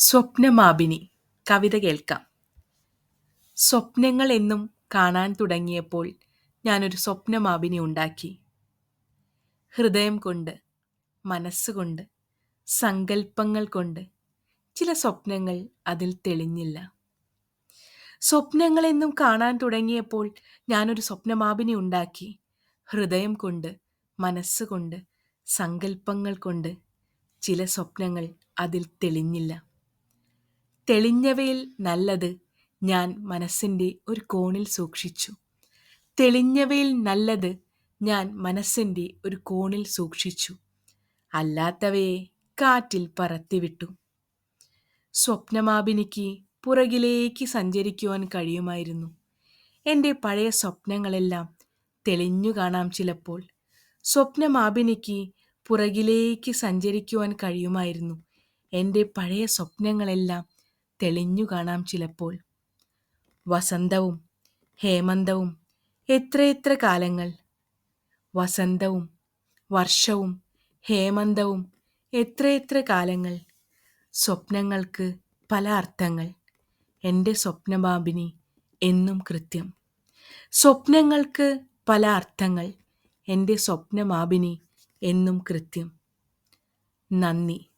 സ്വപ്നമാപിനി. കവിത കേൾക്കാം. സ്വപ്നങ്ങൾ എന്നും കാണാൻ തുടങ്ങിയപ്പോൾ ഞാനൊരു സ്വപ്നമാപിനി ഉണ്ടാക്കി. ഹൃദയം കൊണ്ട് മനസ്സുകൊണ്ട് സങ്കല്പങ്ങൾ കൊണ്ട് ചില സ്വപ്നങ്ങൾ അതിൽ തെളിഞ്ഞില്ല. സ്വപ്നങ്ങളെന്നും കാണാൻ തുടങ്ങിയപ്പോൾ ഞാനൊരു സ്വപ്നമാപിനി ഉണ്ടാക്കി. ഹൃദയം കൊണ്ട് മനസ്സുകൊണ്ട് സങ്കല്പങ്ങൾ കൊണ്ട് ചില സ്വപ്നങ്ങൾ അതിൽ തെളിഞ്ഞില്ല. തെളിഞ്ഞവയിൽ നല്ലത് ഞാൻ മനസ്സിന്റെ ഒരു കോണിൽ സൂക്ഷിച്ചു. തെളിഞ്ഞവയിൽ നല്ലത് ഞാൻ മനസ്സിന്റെ ഒരു കോണിൽ സൂക്ഷിച്ചു. അല്ലാത്തവയെ കാറ്റിൽ പറത്തിവിട്ടു. സ്വപ്നമാപിനിക്ക് പുറകിലേക്ക് സഞ്ചരിക്കുവാൻ കഴിയുമായിരുന്നു. എന്റെ പഴയ സ്വപ്നങ്ങളെല്ലാം തെളിഞ്ഞു കാണാം ചിലപ്പോൾ. സ്വപ്നമാപിനിക്ക് പുറകിലേക്ക് സഞ്ചരിക്കുവാൻ കഴിയുമായിരുന്നു. എന്റെ പഴയ സ്വപ്നങ്ങളെല്ലാം തെളിഞ്ഞു കാണാം ചിലപ്പോൾ. വസന്തവും ഹേമന്തവും എത്രയെത്ര കാലങ്ങൾ. വസന്തവും വർഷവും ഹേമന്തവും എത്രയെത്ര കാലങ്ങൾ. സ്വപ്നങ്ങൾക്ക് പല അർത്ഥങ്ങൾ. എന്റെ സ്വപ്നബാബിനി എന്നും കൃത്യം. സ്വപ്നങ്ങൾക്ക് പല അർത്ഥങ്ങൾ. എന്റെ സ്വപ്നമാപിനി എന്നും കൃത്യം. നന്ദി.